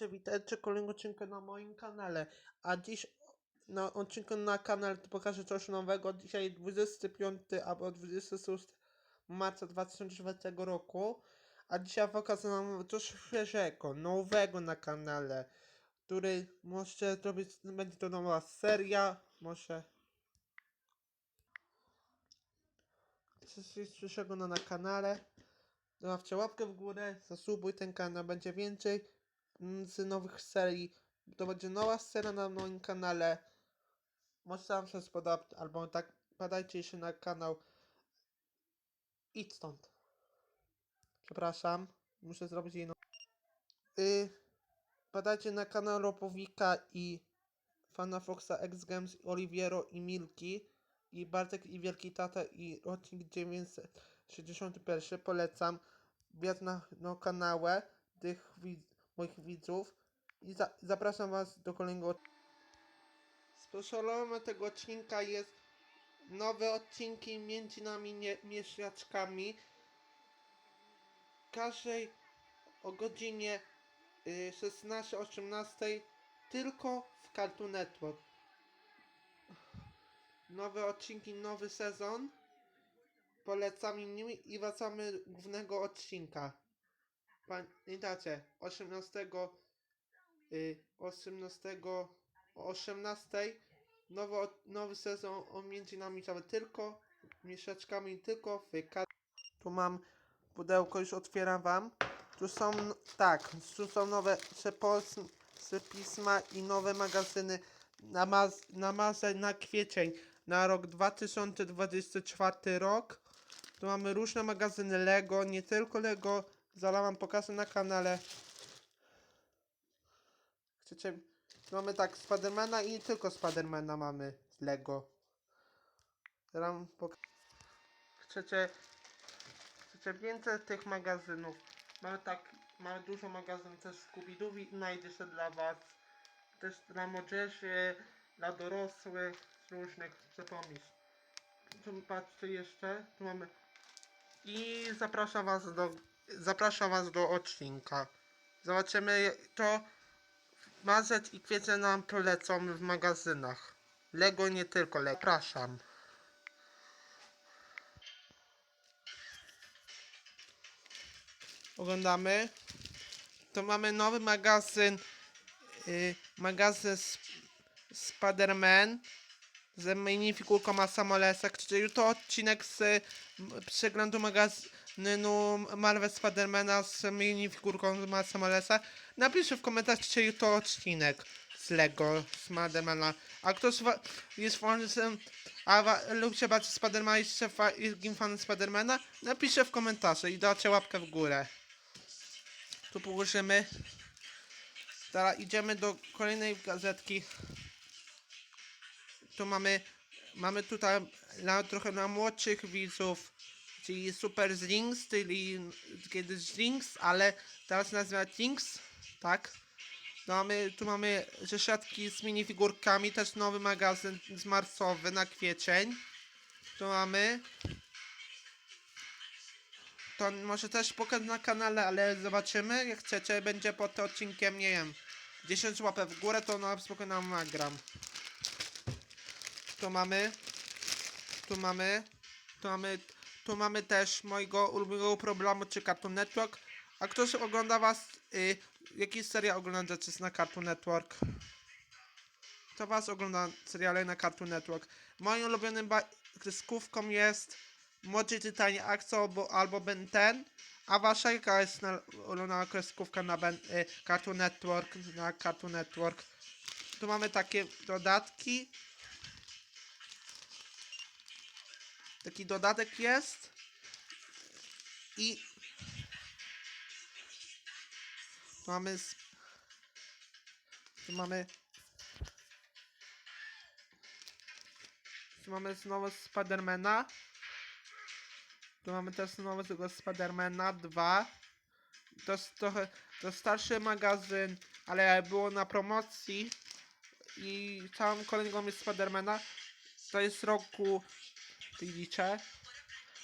Witajcie, witajcie kolejnego odcinka na moim kanale. A dziś na odcinku na kanale pokażę coś nowego. Dzisiaj 25 albo 26 marca 2004 roku. A dzisiaj pokażę nam coś świeżego, nowego na kanale, który możecie zrobić, będzie to nowa seria, może coś świeżego na, na kanale. Zostawcie łapkę w górę, zasubuj ten kanał, będzie więcej z nowych serii. To będzie nowa seria na moim kanale. Może Wam się spodoba, albo tak, badajcie się na kanał. Idź stąd. Przepraszam, muszę zrobić inną. Y, badajcie na kanał Ropowika i Fana Foxa X Games, Oliviero i Milki. I Bartek i Wielki Tata i odcinek 961 polecam wbijać na, na kanałę tych moich widzów i za, zapraszam was do kolejnego Sponsorem tego odcinka jest nowe odcinki między nami nie, miesiaczkami. Każdej o godzinie y, 16-18 tylko w Cartoon Network. Nowe odcinki, nowy sezon. Polecam innym i wracamy do głównego odcinka. Pamiętacie, 18, y, 18, o 18 nowy, nowy sezon o między nami cały tylko mieszeczkami, tylko w Tu mam pudełko, już otwieram wam. Tu są, tak, tu są nowe przepos- przepisma i nowe magazyny na, maz- na mazę, na kwiecień, na rok 2024 rok. Tu mamy różne magazyny Lego, nie tylko Lego. Zaraz wam pokażę na kanale. Chcecie... Mamy tak Spidermana i nie tylko Spidermana mamy z Lego. Wam pok... Chcecie... Chcecie więcej tych magazynów. Mamy tak... Mamy dużo magazynów też Scooby-Doo i znajdzie się dla was. Też dla młodzieży, dla dorosłych, różnych zapomnisz. Tu patrzcie jeszcze, tu mamy i zapraszam was do zapraszam was do odcinka. Zobaczymy to marzec i kwiecień nam polecą w magazynach. Lego nie tylko Lego. Zapraszam. Oglądamy. To mamy nowy magazyn. Y, magazyn Sp- Spider-Man z minifigurką Masa Molesek, czyli to odcinek z przeglądu magazynu Marvel Spidermana z minifigurką Masa Molesa. Napiszcie w komentarzu, czy to odcinek z Lego Spidermana. A ktoś wa- jest fanem, a lubcie bardziej Spidermana i jest fanem Spidermana? Napiszcie w komentarzu i dajcie łapkę w górę. Tu położymy. Teraz idziemy do kolejnej gazetki tu mamy, mamy tutaj na, trochę na młodszych widzów, czyli Super Zlinks, czyli kiedyś Zlinks, ale teraz nazywa Tinks, tak? Tu mamy, tu mamy rzeszatki z minifigurkami, też nowy magazyn z marcowy na kwiecień. Tu mamy. To może też pokazać na kanale, ale zobaczymy, jak chcecie, będzie pod odcinkiem, nie wiem, 10 łapek w górę, to na spokojnie nam nagram. Tu mamy. Tu mamy. Tu mamy. Tu mamy też mojego ulubionego problemu czy Cartoon Network. A ktoś ogląda was. Y, jakie seria oglądacie na Cartoon Network? To was ogląda seriale na Cartoon Network. Moim ulubionym kreskówką jest Młodzi Tytanie Akco albo, albo Ben 10. A wasza jaka jest na, kreskówka na ben, y, Cartoon Network? Na Cartoon Network. Tu mamy takie dodatki. Taki dodatek jest. I tu mamy tu mamy tu mamy znowu Spidermana. Tu mamy też znowu tego Spidermana 2. To jest trochę to starszy magazyn, ale było na promocji. I całą kolejną jest Spidermana. To jest roku liczę.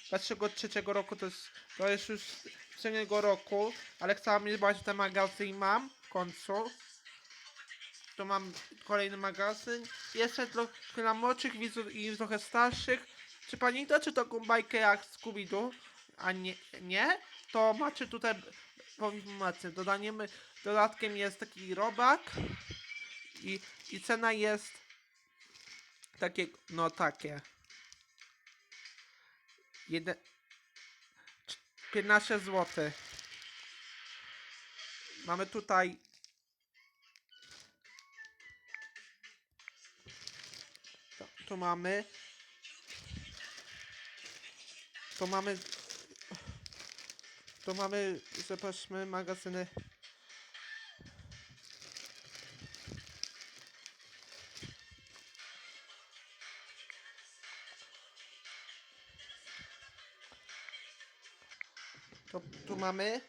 2003 roku to jest, to jest już z poprzedniego roku, ale mieć właśnie ten magazyn mam. końcu. Tu mam kolejny magazyn. Jeszcze trochę dla młodszych widzów i trochę starszych. Czy pamiętacie taką bajkę jak Scooby-Doo? A nie, nie? To macie tutaj po informacji. Dodaniem, dodatkiem jest taki robak. I, I cena jest takie, no takie. Jeden, 15 zł. Mamy tutaj to, tu mamy tu mamy tu mamy zobaczmy magazyny to, tu mamy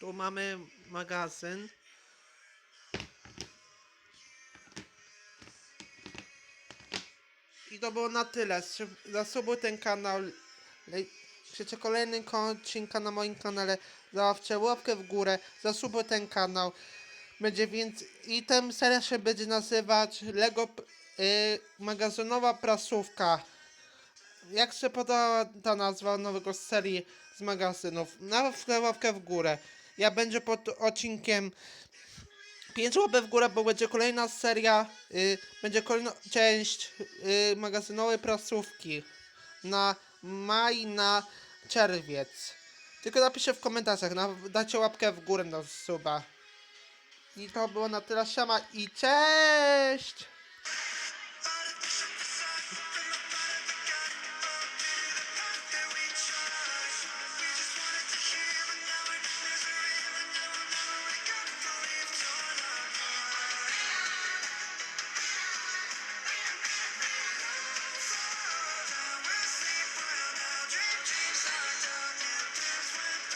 tu mamy magazyn I to było na tyle. Zasubuj ten kanał. Chcecie kolejny odcinka na moim kanale. Zostawcie łapkę w górę. Zasubuj ten kanał. Będzie więcej. I ten serial się będzie nazywać Lego p- y, magazynowa prasówka. Jak się podoba ta nazwa nowego serii z magazynów? Na łapkę w górę. Ja będzie pod odcinkiem 5 łapek w górę, bo będzie kolejna seria, y, będzie kolejna część y, magazynowej prasówki na maj, na czerwiec. Tylko napiszcie w komentarzach, na, dajcie łapkę w górę na suba. I to było na tyle, siema i cześć!